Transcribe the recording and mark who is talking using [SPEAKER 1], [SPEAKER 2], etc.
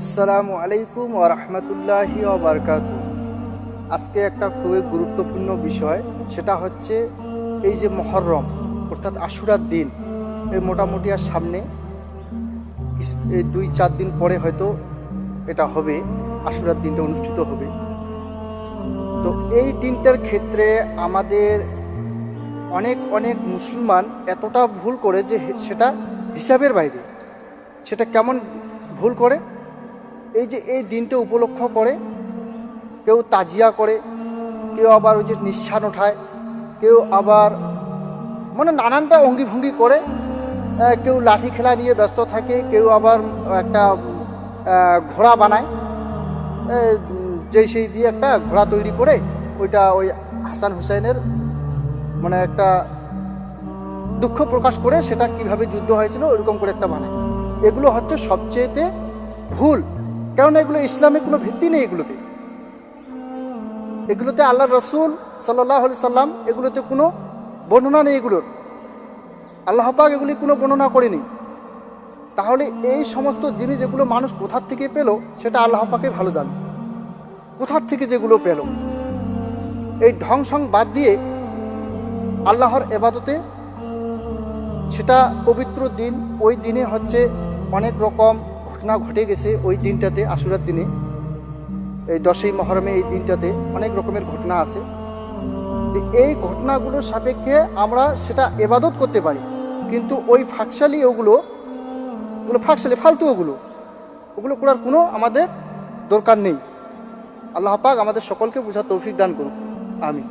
[SPEAKER 1] আসসালামু আলাইকুম ও রহমতুল্লাহি বারকাত আজকে একটা খুবই গুরুত্বপূর্ণ বিষয়, সেটা হচ্ছে এই যে মহরম, অর্থাৎ আশুরার দিন, এই মোটামুটি আর সামনে এই দুই চার দিন পরে হয়তো এটা হবে, আশুরার দিনটা অনুষ্ঠিত হবে। তো এই দিনটার ক্ষেত্রে আমাদের অনেক অনেক মুসলমান এতটা ভুল করে যে সেটা হিসাবের বাইরে, সেটা কেমন ভুল করে? এই যে এই দিনটা উপলক্ষ করে, কেউ তাজিয়া করে, কেউ আবার ওই যে নিঃশ্বান ওঠায়, কেউ আবার মানে নানানটা অঙ্গি ভঙ্গি করে কেউ লাঠি খেলা নিয়ে ব্যস্ত থাকে, কেউ আবার একটা ঘোড়া বানায় যেই সেই দিয়ে একটা ঘোড়া তৈরি করে, ওইটা ওই হাসান হুসাইনের মানে একটা দুঃখ প্রকাশ করে সেটা কীভাবে যুদ্ধ হয়েছিল, ওইরকম করে একটা বানায়। এগুলো হচ্ছে সবচেয়েতে ভুল। কারণ এগুলো ইসলামে কোনো ভিত্তি নেই এগুলোতে। এগুলোতে আল্লাহ রসুল সাল্লাহ সাল্লাম এগুলোতে কোনো বর্ণনা নেই এগুলোর। আল্লাহ পাক এগুলি কোনো বর্ণনা করেনি। তাহলে এই সমস্ত জিনিস যেগুলো মানুষ কোথার থেকে পেল, সেটা আল্লাহ পাকে ভালো জানে। কোথার থেকে যেগুলো পেল? এই ঢং সং বাদ দিয়ে আল্লাহর এবাদতে সেটা পবিত্র দিন, ওই দিনে হচ্ছে অনেক রকম ঘটনা ঘটে গেছে ওই দিনটাতে, আশুরার দিনে। এই দশই মহরমে এই দিনটাতে অনেক রকমের ঘটনা আছে। তো এই ঘটনাগুলোর সাপেক্ষে আমরা সেটা এবাদত করতে পারি। কিন্তু ওই ফাঁকশালি ওগুলো ওগুলো ফাঁকশালি, ফালতু ওগুলো ওগুলো করার কোনো আমাদের দরকার নেই। আল্লাহ পাক আমাদের সকলকে বোঝার তৌফিক দান করুন আমি